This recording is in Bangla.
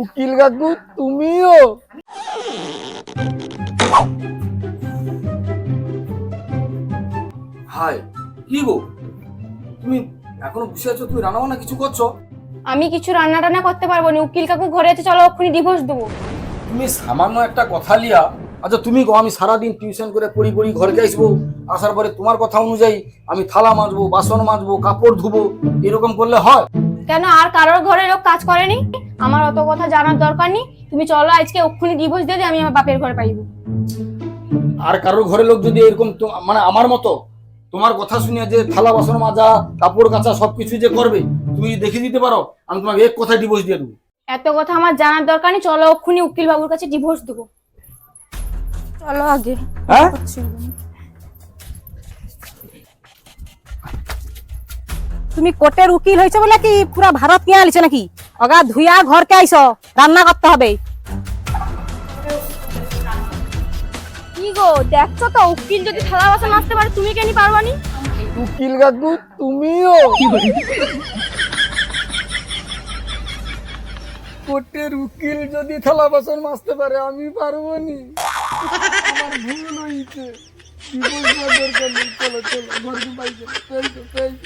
উকিল কাকু তুমিও? হাই কি গো? তুমি এখনও বসে আছো তুমি রান্না বান্না কিছু করছ? আমি কিছু রান্না টান্না করতে পারব না উকিল কাকু ঘরে আছে চলো ওক্ষুনি ডিভোর্স দেবো। তুমি সামান্য একটা কথা লিয়া আচ্ছা তুমি গো আমি সারাদিন টিউশন করে পড়ি পড়ি ঘরে আসব আসার পরে তোমার কথা অনুযায়ী আমি থালা মাজবো বাসন মাজবো কাপড় ধুবো এরকম করলে হয়? কেন আর কারোর ঘরে লোক কাজ করেনি? আমার অত কথা জানার দরকার নেই। তুমি চলো আজকে ওক্ষুনি ডিভোর্স দিয়ে দিই আমি আমার বাপের ঘরে পাইবো আর কারোর ঘরের লোক যদি এরকম তো- মানে আমার মতো তোমার কথা শুনে যে থালা বাসন মাজা কাপড় কাচা সবকিছু যে করবে তুমি দেখে দিতে পারো আমি তোমাকে এক কথা ডিভোর্স দিয়ে দেবো। এত কথা আমার জানার দরকার নেই চলো ওক্ষুনি উকিল বাবুর কাছে ডিভোর্স দেবো। চলো আগে হ্যাঁ? তুমি কোর্টের উকিল হয়েছে বলে কি পুরা ভারত নিয়ে আলিছে নাকি? অগা ধুইয়া ঘরকে আইস রান্না করতে হবে। কি গো দেখছ তো উকিল যদি থালা বাসন আসতে পারে তুমি কেন পারবানি? উকিল কাকু তুমিও। কোর্টের উকিল যদি থালা বাসন মাজতে পারে আমি পারব নি আমার ভুল হয়েছে ডিভোর্স দেওয়ার দরকার নেই চলো চলো ঘর পাইছে পাইছে পাইছে